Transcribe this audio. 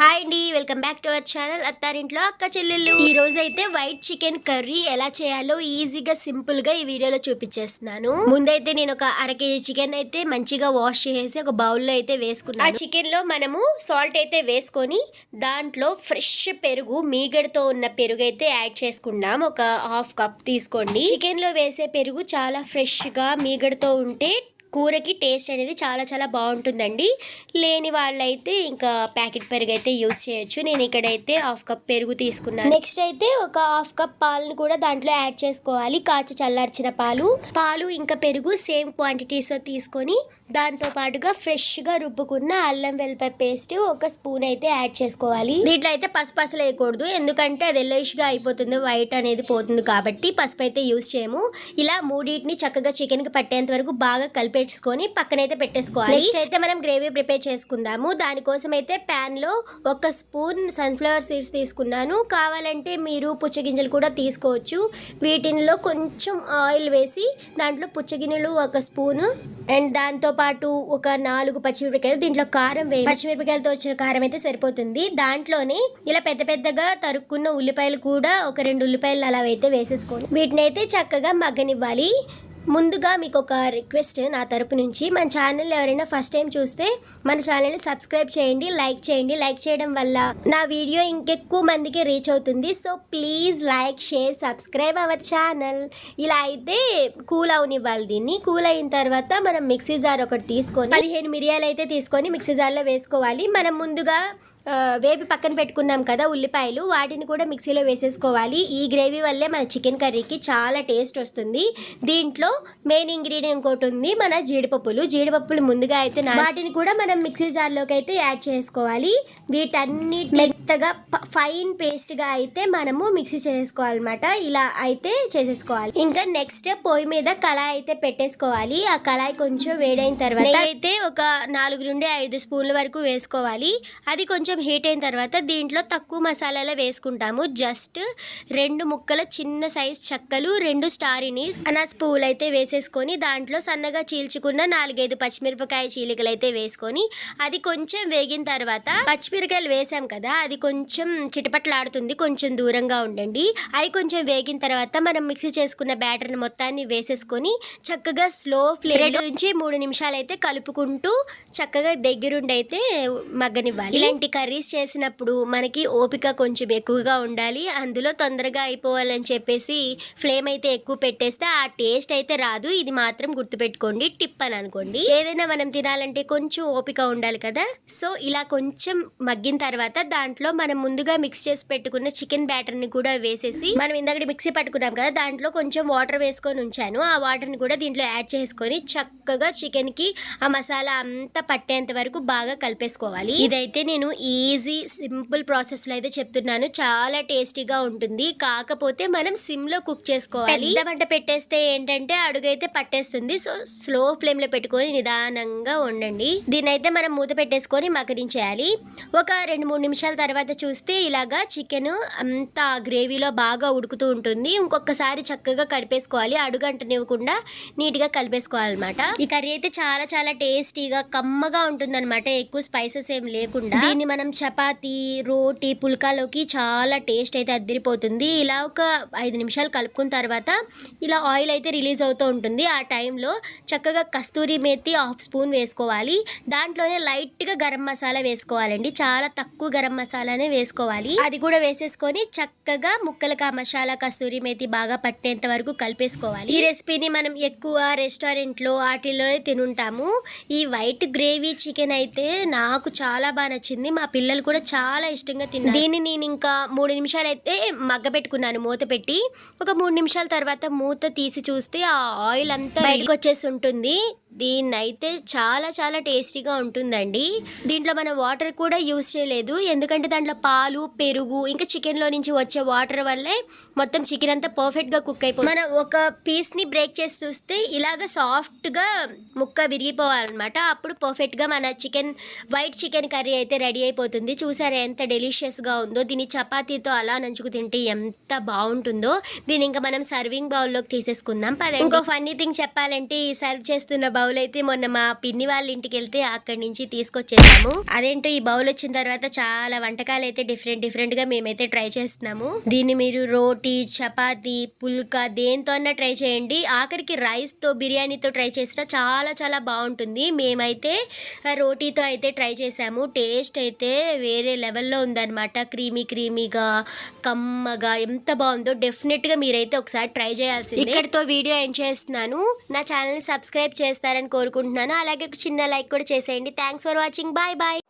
Hi అండి welcome back to our channel అత్తారింట్లో అక్క చెల్లెళ్ళు. ఈ రోజు అయితే వైట్ చికెన్ కర్రీ ఎలా చేయాలో ఈజీగా సింపుల్గా ఈ వీడియోలో చూపించేస్తున్నాను. ముందైతే నేను ఒక అర కేజీ చికెన్ అయితే మంచిగా వాష్ చేసి ఒక బౌల్లో అయితే వేసుకున్నాను. ఆ చికెన్లో మనము సాల్ట్ అయితే వేసుకొని దాంట్లో ఫ్రెష్ పెరుగు మీగడతో ఉన్న పెరుగు అయితే యాడ్ చేసుకున్నాం ఒక హాఫ్ కప్ తీసుకోండి. చికెన్లో వేసే పెరుగు చాలా ఫ్రెష్గా మీగడతో ఉంటే కూరకి టేస్ట్ అనేది చాలా చాలా బాగుంటుందండి. లేని వాళ్ళైతే ఇంకా ప్యాకెట్ పెరుగు అయితే యూస్ చేయొచ్చు. నేను ఇక్కడైతే హాఫ్ కప్ పెరుగు తీసుకున్నాను. నెక్స్ట్ అయితే ఒక హాఫ్ కప్ పాలను కూడా దాంట్లో యాడ్ చేసుకోవాలి. కాచి చల్లార్చిన పాలు. పాలు ఇంకా పెరుగు సేమ్ క్వాంటిటీస్లో తీసుకొని దాంతో పాటుగా ఫ్రెష్గా రుబ్బుకున్న అల్లం వెల్లిపాయ పేస్ట్ ఒక స్పూన్ అయితే యాడ్ చేసుకోవాలి. దీంట్లో అయితే పసుపు అసలు వేయకూడదు. ఎందుకంటే అది ఎల్లోయిష్గా అయిపోతుంది. వైట్ అనేది పోతుంది కాబట్టి పసుపు అయితే యూస్ చేయము. ఇలా మూడింటిని చక్కగా చికెన్కి పట్టేంత వరకు బాగా కలిపేసుకొని పక్కనైతే పెట్టేసుకోవాలి. నెక్స్ట్ అయితే మనం గ్రేవీ ప్రిపేర్ చేసుకుందాము. దానికోసం అయితే ప్యాన్లో ఒక స్పూన్ సన్ఫ్లవర్ సీడ్స్ తీసుకున్నాను. కావాలంటే మీరు పుచ్చగింజలు కూడా తీసుకోవచ్చు. వీటిలో కొంచెం ఆయిల్ వేసి దాంట్లో పుచ్చగిన్నెలు ఒక స్పూన్. అండ్ దాంతో పాటు ఒక నాలుగు పచ్చిమిరపకాయలు దీంట్లో కారం వేయి. పచ్చిమిరపకాయలతో వచ్చిన కారం అయితే సరిపోతుంది. దాంట్లోనే ఇలా పెద్ద పెద్దగా తరుక్కున్న ఉల్లిపాయలు కూడా ఒక రెండు ఉల్లిపాయలు అలా అయితే వేసేసుకోండి. వీటిని అయితే చక్కగా మగ్గనివ్వాలి. ముందుగా మీకు ఒక రిక్వెస్ట్ నా తరపు నుంచి. మన ఛానల్ ఎవరైనా ఫస్ట్ టైం చూస్తే మన ఛానల్ని సబ్స్క్రైబ్ చేయండి లైక్ చేయండి. లైక్ చేయడం వల్ల నా వీడియో ఇంకెక్కువ మందికి రీచ్ అవుతుంది. So please like share subscribe our channel ఇలా అయితే కూల్ అవనివ్వాలి దీన్ని. కూల్ అయిన తర్వాత మనం మిక్సీ జార్ ఒకటి తీసుకొని పదిహేను మిరియాలు అయితే తీసుకొని మిక్సీ జార్లో వేసుకోవాలి. మనం ముందుగా వేపి పక్కన పెట్టుకున్నాం కదా ఉల్లిపాయలు వాటిని కూడా మిక్సీలో వేసేసుకోవాలి. ఈ గ్రేవీ వల్లే మన చికెన్ కర్రీకి చాలా టేస్ట్ వస్తుంది. దీంట్లో మెయిన్ ఇంగ్రీడియంట్ ఒకటి ఉంది మన జీడిపప్పులు. జీడిపప్పులు ముందుగా అయితే వాటిని కూడా మనం మిక్సీ జార్లోకి అయితే యాడ్ చేసుకోవాలి. వీటన్నిటి మెత్తగా ఫైన్ పేస్ట్గా అయితే మనము మిక్సీ చేసుకోవాలన్నమాట. ఇలా అయితే చేసేసుకోవాలి. ఇంకా నెక్స్ట్ పొయ్యి మీద కళాయి అయితే పెట్టేసుకోవాలి. ఆ కళాయి కొంచెం వేడైన తర్వాత అయితే ఒక నాలుగు నుండి ఐదు స్పూన్ల వరకు వేసుకోవాలి. అది కొంచెం హీట్ అయిన తర్వాత దీంట్లో తక్కువ మసాలాలు వేసుకుంటాము. జస్ట్ రెండు ముక్కల చిన్న సైజ్ చెక్కలు రెండు స్టార్ ఇనీస్ అనాస్ పువ్వులు అయితే వేసేసుకొని దాంట్లో సన్నగా చీల్చుకున్న నాలుగైదు పచ్చిమిరపకాయ చీలికలు అయితే వేసుకొని అది కొంచెం వేగిన తర్వాత పచ్చిమిరకాయలు వేసాం కదా అది కొంచెం చిటపట్లాడుతుంది కొంచెం దూరంగా ఉండండి. అవి కొంచెం వేగిన తర్వాత మనం మిక్సీ చేసుకున్న బ్యాటర్ మొత్తాన్ని వేసేసుకొని చక్కగా స్లో ఫ్లేమ్ నుంచి మూడు నిమిషాలు అయితే కలుపుకుంటూ చక్కగా దగ్గరుండి అయితే మగ్గనివ్వాలి. ఇలాంటి కర్రీస్ చేసినప్పుడు మనకి ఓపిక కొంచెం ఎక్కువగా ఉండాలి. అందులో తొందరగా అయిపోవాలని చెప్పేసి ఫ్లేమ్ అయితే ఎక్కువ పెట్టేస్తే ఆ టేస్ట్ అయితే రాదు. ఇది మాత్రం గుర్తుపెట్టుకోండి. టిప్ అని అనుకోండి. ఏదైనా మనం తినాలంటే కొంచెం ఓపిక ఉండాలి కదా. సో ఇలా కొంచెం మగ్గిన తర్వాత దాంట్లో మనం ముందుగా మిక్స్ చేసి పెట్టుకున్న చికెన్ బ్యాటర్ని కూడా వేసేసి మనం ఇందాక మిక్సీ పట్టుకున్నాం కదా దాంట్లో కొంచెం వాటర్ వేసుకొని ఉంచాను. ఆ వాటర్ని కూడా దీంట్లో యాడ్ చేసుకొని చక్కగా చికెన్కి ఆ మసాలా అంతా పట్టేంత వరకు బాగా కలిపేసుకోవాలి. ఇదైతే నేను ఈజీ సింపుల్ ప్రాసెస్లో అయితే చెప్తున్నాను. చాలా టేస్టీగా ఉంటుంది. కాకపోతే మనం సిమ్లో కుక్ చేసుకోవాలి. పెద్ద మంట పెట్టేస్తే ఏంటంటే అడుగైతే పట్టేస్తుంది. సో స్లో ఫ్లేమ్లో పెట్టుకొని నిదానంగా వండండి. దీన్ని అయితే మనం మూత పెట్టేసుకొని మకరించేయాలి ఒక రెండు మూడు నిమిషాల తర్వాత చూస్తే ఇలాగా చికెన్ అంతా గ్రేవీలో బాగా ఉడుకుతూ ఉంటుంది. ఇంకొకసారి చక్కగా కలిపేసుకోవాలి. అడుగంటనివ్వకుండా నీట్గా కలిపేసుకోవాలన్నమాట. ఈ కర్రీ అయితే చాలా చాలా టేస్టీగా కమ్మగా ఉంటుందన్నమాట. ఎక్కువ స్పైసెస్ ఏం లేకుండా. దీన్ని మనం మనం చపాతీ రోటీ పుల్కాలోకి చాలా టేస్ట్ అయితే అద్దరిపోతుంది. ఇలా ఒక ఐదు నిమిషాలు కలుపుకున్న తర్వాత ఇలా ఆయిల్ అయితే రిలీజ్ అవుతూ ఉంటుంది. ఆ టైంలో చక్కగా కస్తూరి మేతి హాఫ్ స్పూన్ వేసుకోవాలి. దాంట్లోనే లైట్గా గరం మసాలా వేసుకోవాలండి. చాలా తక్కువ గరం మసాలానే వేసుకోవాలి. అది కూడా వేసేసుకొని చక్కగా ముక్కలకు ఆ మసాలా కస్తూరి మేతి బాగా పట్టేంత వరకు కలిపేసుకోవాలి. ఈ రెసిపీని మనం ఎక్కువ రెస్టారెంట్లో వాటిల్లోనే తినుంటాము. ఈ వైట్ గ్రేవీ చికెన్ అయితే నాకు చాలా బాగా నచ్చింది. మా పిల్లలు కూడా చాలా ఇష్టంగా తిన్నారు. దీన్ని నేను ఇంకా మూడు నిమిషాలు అయితే మగ్గ పెట్టుకున్నాను మూత పెట్టి. ఒక మూడు నిమిషాల తర్వాత మూత తీసి చూస్తే ఆ ఆయిల్ అంతా బయటకు వచ్చేసి ఉంటుంది. దీన్ని అయితే చాలా చాలా టేస్టీగా ఉంటుందండి. దీంట్లో మనం వాటర్ కూడా యూస్ చేయలేదు. ఎందుకంటే దాంట్లో పాలు పెరుగు ఇంకా చికెన్లో నుంచి వచ్చే వాటర్ వల్లే మొత్తం చికెన్ అంతా పర్ఫెక్ట్గా కుక్ అయిపోతుంది. మనం ఒక పీస్ని బ్రేక్ చేసి చూస్తే ఇలాగ సాఫ్ట్గా ముక్క విరిగిపోవాలన్నమాట. అప్పుడు పర్ఫెక్ట్గా మన చికెన్ వైట్ చికెన్ కర్రీ అయితే రెడీ అయిపోతుంది. చూసారా ఎంత డెలిషియస్గా ఉందో. దీన్ని చపాతీతో అలా నంచుకు తింటే ఎంత బాగుంటుందో. దీన్ని ఇంకా మనం సర్వింగ్ బౌల్లోకి తీసేసుకుందాం. పదండి. ఇంకో ఫన్నీ థింగ్ చెప్పాలంటే ఈ సర్వ్ చేస్తున్న బౌల్ అయితే మొన్న మా పిన్ని వాళ్ళ ఇంటికి వెళ్తే అక్కడి నుంచి తీసుకొచ్చేసాము. అదేంటో ఈ బౌల్ వచ్చిన తర్వాత చాలా వంటకాలు అయితే డిఫరెంట్ డిఫరెంట్గా మేమైతే ట్రై చేస్తున్నాము. దీన్ని మీరు రోటీ చపాతి పుల్కా దేంతో అన్నా ట్రై చేయండి. ఆఖరికి రైస్తో బిర్యానీతో ట్రై చేసినా చాలా చాలా బాగుంటుంది. మేమైతే రోటీతో అయితే ట్రై చేసాము. టేస్ట్ అయితే వేరే లెవెల్లో ఉందన్నమాట. క్రీమీ క్రీమీగా కమ్మగా ఎంత బాగుందో డెఫినెట్గా మీరైతే ఒకసారి ట్రై చేయాల్సింది. ఇక్కడితో వీడియో ఎండ్ చేస్తున్నాను. నా ఛానల్ని సబ్స్క్రైబ్ చేస్తాను చేస్తారని కోరుకుంటున్నాను. అలాగే ఒక చిన్న లైక్ కూడా చేసేయండి. Thanks for watching bye bye